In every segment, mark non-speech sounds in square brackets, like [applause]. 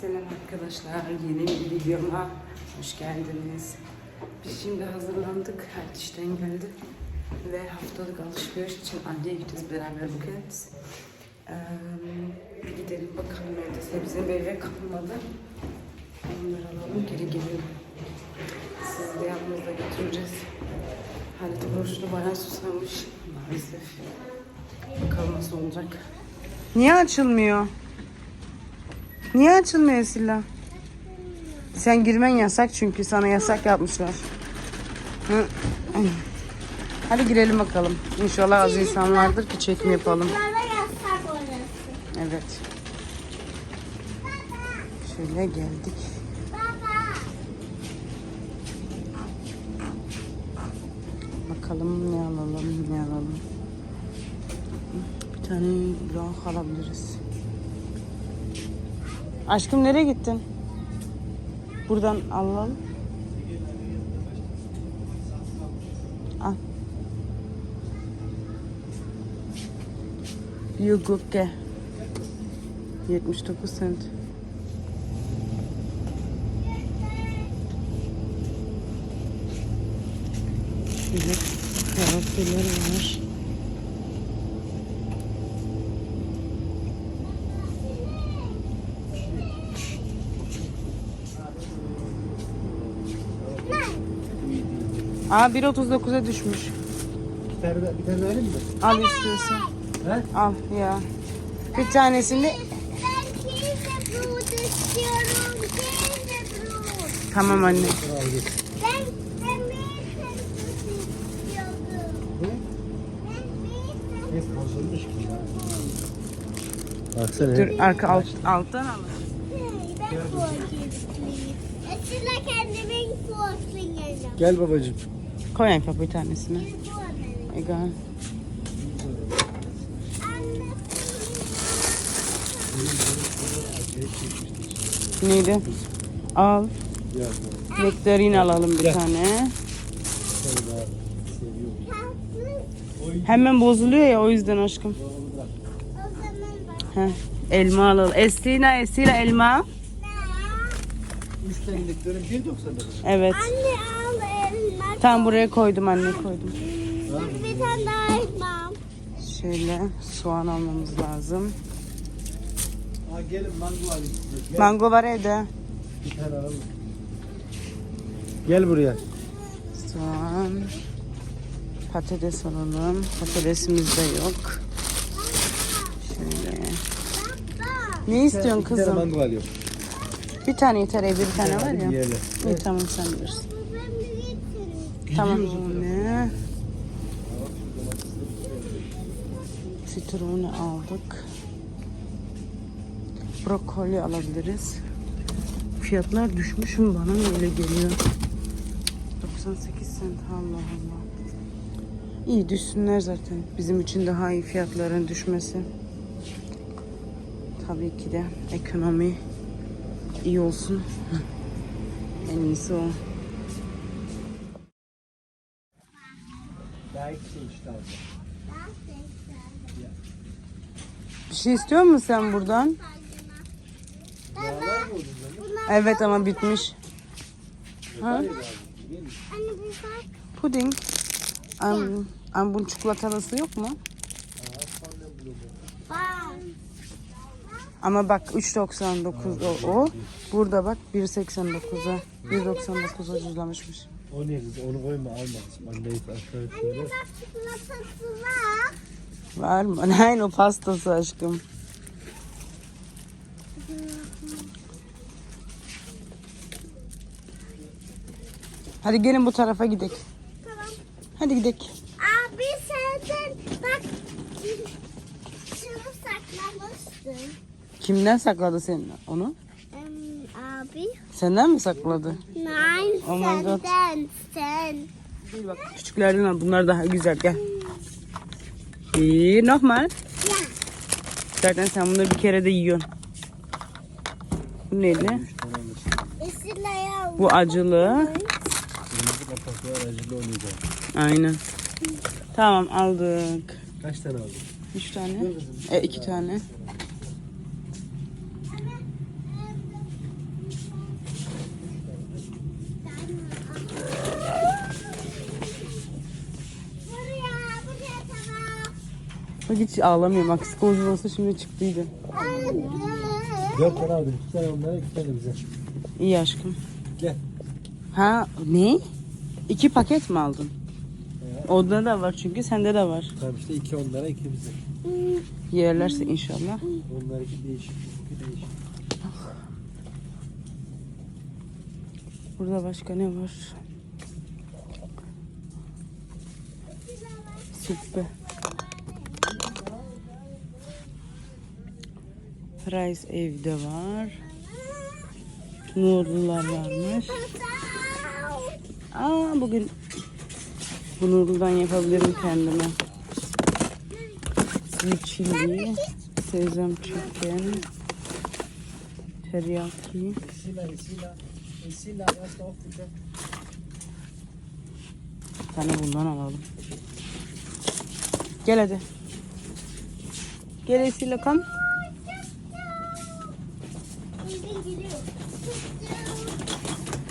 Selam arkadaşlar, yeni bir videoma hoş geldiniz. Biz şimdi hazırlandık, her işten geldi ve haftalık alışveriş için anneye gideceğiz beraber bugün. Ee, gidelim bakalım evde sebze meyve kalmadı. Onları alalım, geri gelelim. Sizi de yanımızda götüreceğiz. Halit Borçlu bayağı susamış maalesef. Bakalım nasıl olacak. Niye açılmıyor? Niye açılmıyor Silla? Sen girmen yasak çünkü sana yasak yapmışlar. Hı. Hadi girelim bakalım. İnşallah az insan vardır ki çekim yapalım. Evet. Şöyle geldik. Bakalım ne alalım, ne alalım. Bir tane bronk alabiliriz. Aşkım nereye gittin? Buradan alalım. Al. Yuguke. 79 cent. Şöyle karanfiller var. Aa 1.39'a düşmüş. Bir tane, bir tane vereyim mi? Al istiyorsan. He? Al ya. Bir tanesini Ben istiyorum. Tamam anne. Al git. Ben, ben American fruit istiyordum. Ne? Ben American Ne bozulmuş ki ya. Baksana. Dur arka alt, alttan al. Ben forklift please. Esila kendimin forklift'ini. Gel babacığım. Koy Ayfa bir tanesini. Egal. Neydi? Al. Nektarin alalım bir Gel. tane. Hemen bozuluyor ya o yüzden aşkım. Heh. Elma alalım. Estina, Esila elma. Diklerim 1.90 lira. Evet. Anne al elma. Tam buraya koydum anne koydum. Bir tane daha elma. Şöyle soğan almamız lazım. Ha gelin mango alayım size. Gel. Mango var evde. Bir tane alalım. Gel buraya. Soğan. Patates alalım. Patatesimiz de yok. Şöyle. Ne istiyorsun İki tane kızım? mango alıyorum. Bir tane yeter evde bir tane var ya. Yiyelim. İyi tamam sen bilirsin. Ben bir getireyim. Tamam anne. Sitronu aldık. Brokoli alabiliriz. Fiyatlar düşmüş mü bana mı öyle geliyor? 98 cent Allah Allah. İyi düşsünler zaten. Bizim için daha iyi fiyatların düşmesi. Tabii ki de ekonomi iyi olsun. en iyisi o. Bir şey istiyor musun sen buradan? Evet ama bitmiş. Ha? Puding. Am, am bunun çikolatalısı yok mu? Bak. Ama bak 3.99 o, o. Burada bak 1.89'a. 1.99'a ucuzlamışmış. O ne kız? Onu koyma alma. Anneyi aşağı şöyle. Var. Var mı? [laughs] Aynen o pastası aşkım. Hadi gelin bu tarafa gidelim. Tamam. Hadi gidelim. Abi sen bak. Şunu saklamıştın. Kimden sakladı senin onu? Em, abi. Senden mi sakladı? Nein Oh my God. senden. Sen. Dur bak küçüklerden al. Bunlar daha güzel. Gel. Bir nochmal. Ya. Zaten sen bunları bir kere de yiyorsun. Bu neydi? Esila Bu acılı. Kırmızı. Aynen. Tamam aldık. Kaç tane aldın? Üç tane. E iki tane. Bak hiç ağlamıyorum. Bak psikolojik olsa şimdi çıktıydı. Dört tane aldım. İki tane onlara, iki tane bize. İyi aşkım. Gel. Ha ne? İki paket mi aldın? Onda da var çünkü sende de var. Tamam işte iki onlara, iki bize. Yerlerse inşallah. Onlar iki değişik, iki değişik. Burada başka ne var? Süppe. Rice evde var. Noodle'lar varmış. Aa bugün bu noodle'dan yapabilirim kendime. Sweet chili, sesame chicken, teriyaki. Esila, Esila. Esila. Bir tane bundan alalım. Gel hadi. Gel Esile kam.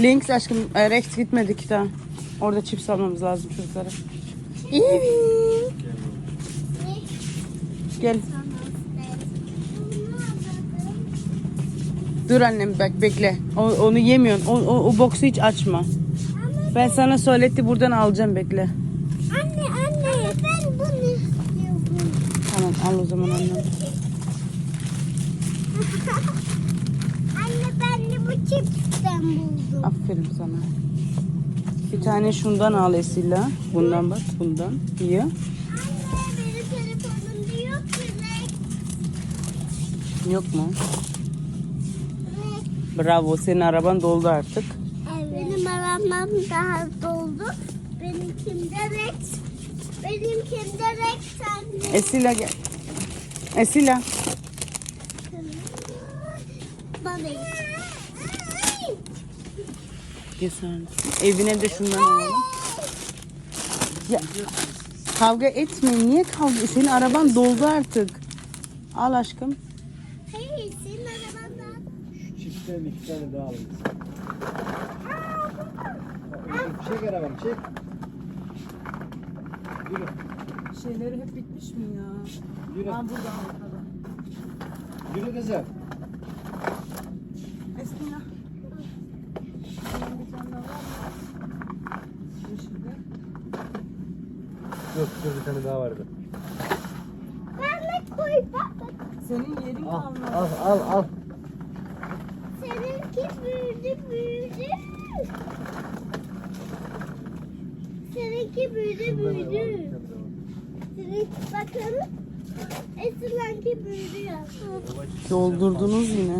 Links aşkım. e, Rex gitmedik daha. Orada chips almamız lazım çocuklara. Gel. Dur annem bak bekle. O, onu yemiyorsun. O, o, o boksu hiç açma. Ben sana söyletti buradan alacağım bekle. Anne anne ben bunu istiyorum. Tamam al o zaman annem. [laughs] Anne ben de bu çipsten buldum. Aferin sana. Bir tane şundan al Esila. Bundan bak bundan. İyi. Anne benim telefonumda yok ki. Yok mu? Bravo senin araban doldu artık. Evet. Benim arabam daha doldu. Benimkinde Rex. Benimkinde Rex anne. Esila gel. Esila. Sen. Evine de şundan alalım. Ya, kavga etme. Niye kavga? Senin araban doldu artık. Al aşkım. Hayır senin arabandan. Şu çiftten iki tane daha alayım. Çek arabam, çek. Yürü, Şeyleri hep bitmiş mi ya? yürü. burada arkada. Yürü kızım. Esila. Bir tane daha var mı? Yeşilde. Yok, dur bir tane daha vardı. Parmak koy bak. bak. Senin yerin Al, kalmadı. al, al, al. Seninki büyüdü büyüdü. Seninki büyüdü büyüdü. bir tane daha var. Senin bakın. Esra'nki büyüdü ya. Doldurdunuz yine.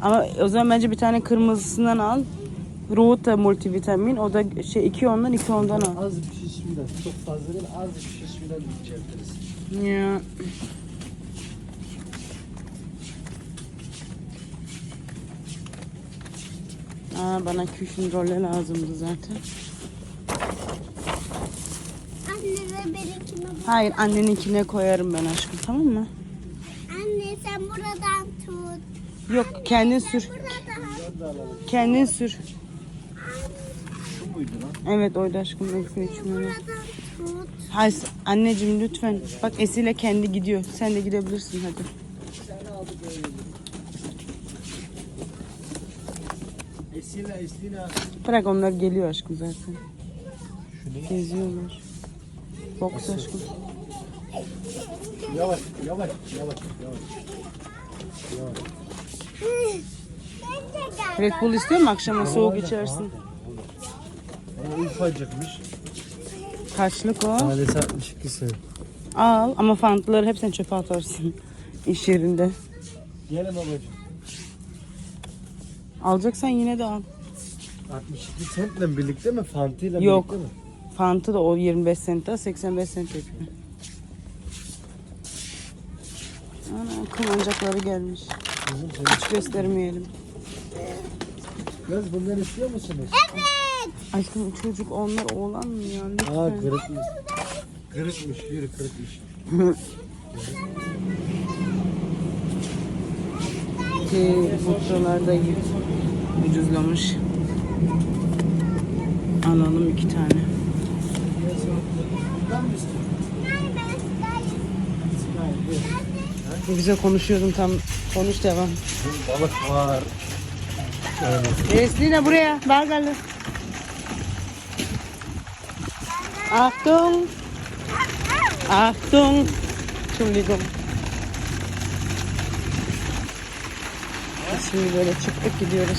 Ama o zaman bence bir tane kırmızısından al. Ruta multivitamin. O da şey iki ondan iki ondan al. Az bir şiş filan. Çok fazla değil, az bir şiş filan içebiliriz. Ya. Aa, bana küşün rolle lazımdı zaten. Anne ve benimkine bak. Hayır anneninkine koyarım ben aşkım tamam mı? Anne sen buradan tut. Yok kendin sür. Buradan. Da. Kendin sür. Muydu lan? Evet oydu aşkım. İçmeli. Buradan tut. Hayır anneciğim lütfen. Bak Esile kendi gidiyor. Sen de gidebilirsin hadi. Esila, Esila. Bırak onlar geliyor aşkım zaten. Geziyorlar. Boks aşkım. Yavaş, yavaş, yavaş, yavaş. Yavaş. Ben. Red Bull istiyor musun akşama soğuk içersin? Ufacıkmış. Kaçlık o? Tanesi 62 sen. Al ama fantaları hep sen çöpe atarsın [laughs] iş yerinde. Gelin babacığım. Alacaksan yine de al. 62 centle birlikte mi? Fanta ile Yok. birlikte mi? Fanta da o 25 sent 85 sent yapıyor. Ana kıvancakları gelmiş. Kızım Hiç göstermeyelim. Kız bunları istiyor musunuz? Evet. Aşkım çocuk onlar oğlan mı ya lütfen. Aa kırıkmış. Kırıkmış, yürü kırıkmış. Ki bu sıralarda ucuzlamış. Alalım iki tane. Ne güzel konuşuyordum tam. Konuş devam. Balık var. Eslina buraya. Ver geldi. Achtung. Achtung. Entschuldigung. Biz Şimdi böyle çıktık gidiyoruz.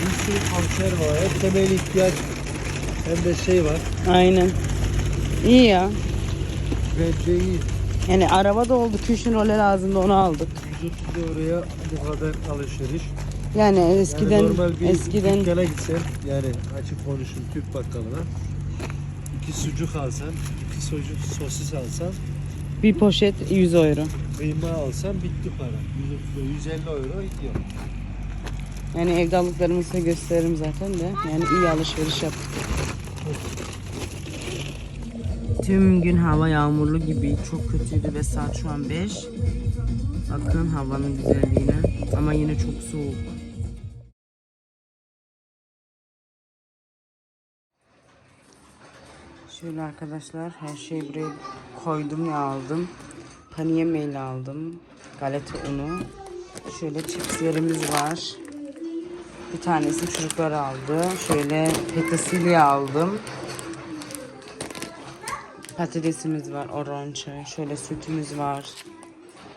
Bir sürü konser var. Hem temel ihtiyaç hem de şey var. Aynen. İyi ya. Bence iyi. Yani araba da oldu. Küşün role lazımdı onu aldık. 130 euroya bu kadar alışveriş. Yani eskiden yani normal bir eskiden dükkana gitsen yani açık konuşun Türk bakkalına. İki sucuk alsan, iki sucuk sosis alsan, bir poşet 100 euro. kıyma alsan bitti para. 130, 150 euro gidiyor. Yani evde aldıklarımızı size gösteririm zaten de. Yani iyi alışveriş yaptık. Tüm gün hava yağmurlu gibi çok kötüydü ve saat şu an 5. Bakın havanın güzelliğine ama yine çok soğuk. Şöyle arkadaşlar her şeyi buraya koydum ya aldım. Paniye meyli aldım. Galeta unu. Şöyle chipslerimiz var. Bir tanesini çocuklar aldı. Şöyle petersilya aldım. Patatesimiz var, orange. Şöyle sütümüz var.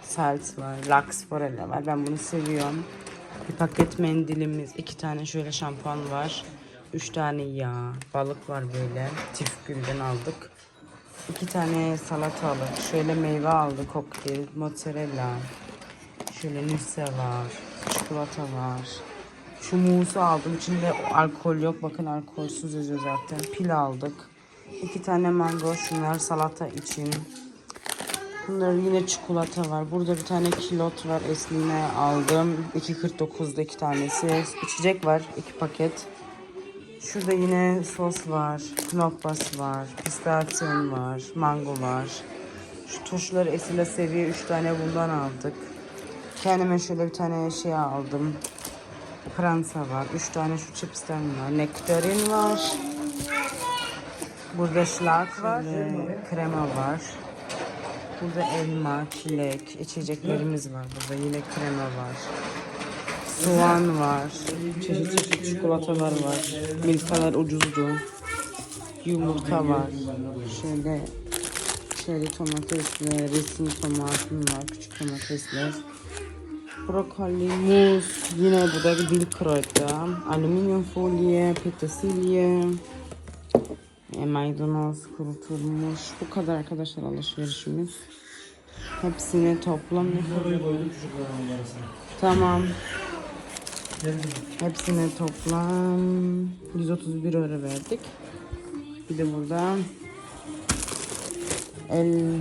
Salt var, Lux Forella var. Ben bunu seviyorum. Bir paket mendilimiz, iki tane şöyle şampuan var. Üç tane yağ, balık var böyle. Tifgül'den aldık. İki tane salatalık, şöyle meyve aldık, kokteyl, mozzarella. Şöyle nüsse var, çikolata var. Şu muzu aldım. İçinde alkol yok. Bakın alkolsüz yazıyor zaten. Pil aldık. İki tane mango. Şunlar salata için. Bunlar yine çikolata var. Burada bir tane kilot var. Esline aldım. 2.49'da iki tanesi. İçecek var. iki paket. Şurada yine sos var. Knoppas var. Pistasyon var. Mango var. Şu tuşları Esile seviye 3 tane bundan aldık. Kendime şöyle bir tane şey aldım. Fransa var. 3 tane şu chipsten var. Nektarin var. Burada şlak var. Krema var. Burada elma, çilek, içeceklerimiz var. Burada yine krema var. Soğan var. Çeşit çeşit çikolatalar var. Milkalar ucuzdu. Yumurta var. Şöyle şöyle domatesler, resim tomatım var. Küçük domatesler. Brokoli, muz, yine burada bir Bilkroy'da, alüminyum folye, petersilye, e, maydanoz kurutulmuş. Bu kadar arkadaşlar alışverişimiz. Hepsini toplam kadar? Tamam. Hepsini toplam 131 euro verdik. Bir de burada el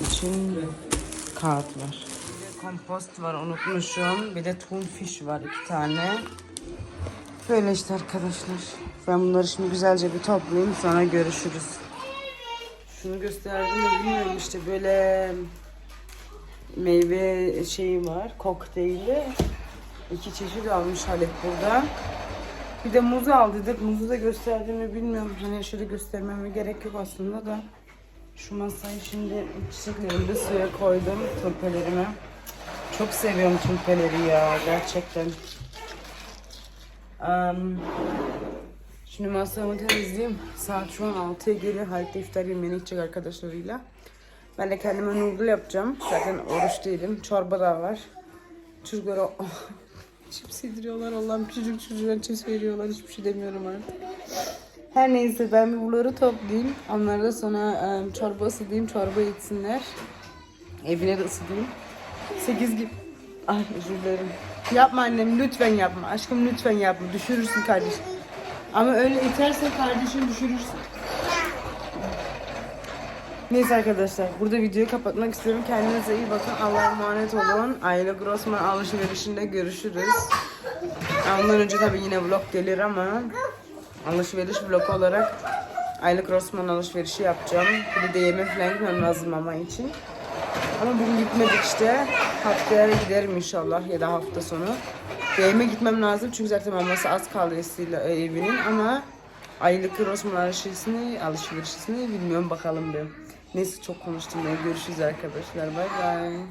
için kağıt var. Kompost var unutmuşum. Bir de tunfiş var iki tane. Böyle işte arkadaşlar. Ben bunları şimdi güzelce bir toplayayım sonra görüşürüz. Şunu gösterdim mi bilmiyorum işte böyle meyve şeyi var kokteyli. İki çeşit almış Halep burada. Bir de muz aldıydık. Muzu da gösterdim mi bilmiyorum. Hani şöyle göstermeme gerek yok aslında da. Şu masayı şimdi çiçeklerimi de suya koydum. Turpelerimi. Çok seviyorum tulpeleri ya gerçekten. Am, şimdi masamı temizleyeyim. Saat şu an 6'ya geliyor. Halit iftar yemeğine gidecek arkadaşlarıyla. Ben de kendime noodle yapacağım. Zaten oruç değilim. Çorba da var. Çocuklara [laughs] cips yediriyorlar. Allah'ım küçücük çocuğa cips veriyorlar. Hiçbir şey demiyorum artık. Her neyse ben bir bunları toplayayım. Onlara da sonra em, çorba ısıtayım. Çorba içsinler. Evine de ısıtayım. 8 gibi. Ay özür dilerim. Yapma annem lütfen yapma. Aşkım lütfen yapma. Düşürürsün kardeşim. Ama öyle itersen kardeşim düşürürsün. Neyse arkadaşlar burada videoyu kapatmak istiyorum. Kendinize iyi bakın. Allah'a emanet olun. Aile Grossman alışverişinde görüşürüz. Ondan önce tabii yine vlog gelir ama alışveriş vlog olarak Aylık Rossmann alışverişi yapacağım. Bir de yemek falan gitmem lazım mama için. Ama bugün gitmedik işte. Haftaya giderim inşallah ya da hafta sonu. Değme gitmem lazım çünkü zaten maması az kaldı e, evinin ama Aylık Rosman alışverişini, alışverişini bilmiyorum bakalım bir. Neyse çok konuştum. Görüşürüz arkadaşlar. Bay bay.